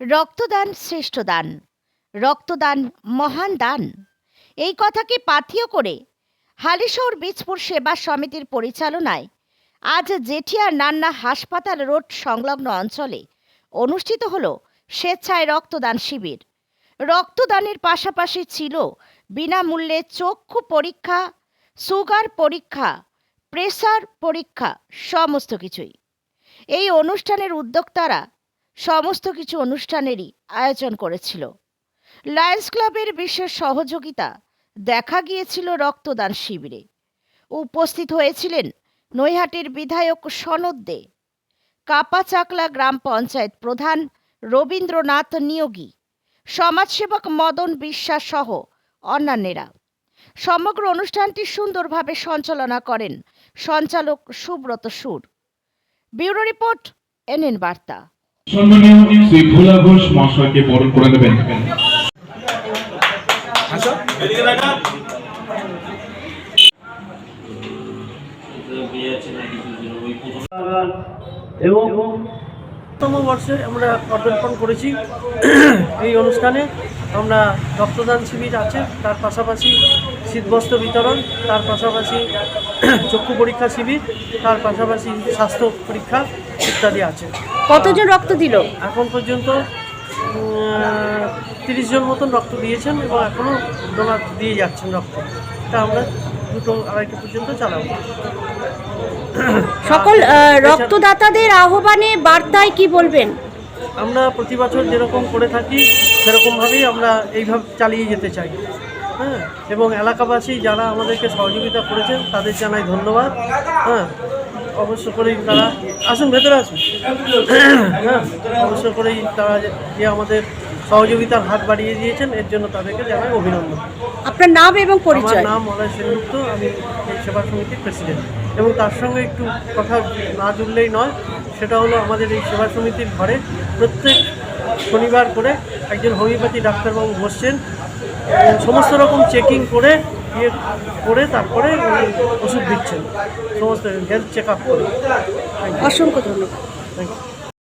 রক্তদান শ্রেষ্ঠ দান, রক্তদান মহান দান। এই কথাকে পাথেয় করে হালিশহর বীজপুর সেবা সমিতির পরিচালনায় আজ জেঠিয়া নান্না হাসপাতাল রোড সংলগ্ন অঞ্চলে অনুষ্ঠিত হল স্বেচ্ছায় রক্তদান শিবির। রক্তদানের পাশাপাশি ছিল বিনামূল্যে চক্ষু পরীক্ষা, সুগার পরীক্ষা, প্রেসার পরীক্ষা, সমস্ত কিছুই। এই অনুষ্ঠানের উদ্যোক্তারা সমস্ত কিছু অনুষ্ঠানেরই আয়োজন করেছিল। লায়ন্স ক্লাবের বিশেষ সহযোগিতা দেখা গিয়েছিল রক্তদান শিবিরে। উপস্থিত হয়েছিলেন নৈহাটির বিধায়ক সনদ দে, কাপাচাকলা গ্রাম পঞ্চায়েত প্রধান রবীন্দ্রনাথ নিয়োগী, সমাজসেবক মদন বিশ্বাস সহ অন্যান্যেরা। সমগ্র অনুষ্ঠানটি সুন্দরভাবে সঞ্চালনা করেন সঞ্চালক সুব্রত সুর। ব্যুরো রিপোর্ট এনএন বার্তা। সম্মানীয় শ্রী ভোলা ঘোষ মহাশয়কে বরণ করে নেবেন এবং তম বর্ষে আমরা পদার্পণ করেছি। এই অনুষ্ঠানে আমরা রক্তদান শিবির আছে তার পাশাপাশি শীতবস্ত্র বিতরণ তার পাশাপাশি চক্ষু পরীক্ষা শিবির তার পাশাপাশি স্বাস্থ্য পরীক্ষা ইত্যাদি আছে। কতজন রক্ত দিল? এখন পর্যন্ত তিরিশ জন মতন রক্ত দিয়েছেন এবং এখনও ডোনার দিয়ে যাচ্ছেন রক্ত। তা আমরা দুটো আড়াইটা পর্যন্ত চালাবো। সকল রক্তদাতাদের আহ্বানে বার্তায় কি বলবেন? আমরা প্রতি বছর যেরকম করে থাকি সেরকমভাবেই আমরা এইভাবে চালিয়ে যেতে চাই। হ্যাঁ এবং এলাকাবাসী যারা আমাদেরকে সহযোগিতা করেছেন তাদের জানাই ধন্যবাদ। হ্যাঁ অবশ্য করেই তারা আসুন ভেতরে আসুন। হ্যাঁ অবশ্য করেই তারা যে- আমাদের সহযোগিতার হাত বাড়িয়ে দিয়েছেন এর জন্য তাদেরকে জানাই অভিনন্দন। আপনার নাম এবং আমার পরিচয়? নাম মলয় সেনগুপ্ত আমি এই সেবা সমিতির প্রেসিডেন্ট। এবং তার সঙ্গে একটু কথা না জুড়লেই নয় সেটা হলো আমাদের এই সেবা সমিতির ঘরে প্রত্যেক শনিবার করে একজন হোমিওপ্যাথি ডাক্তারবাবু বসছেন এবং সমস্ত রকম চেকিং করে ইয়ে করে তারপরে ওষুধ দিচ্ছেন। সমস্ত হেলথ চেক আপ করে অসংখ্য ধন্যবাদ। Thank you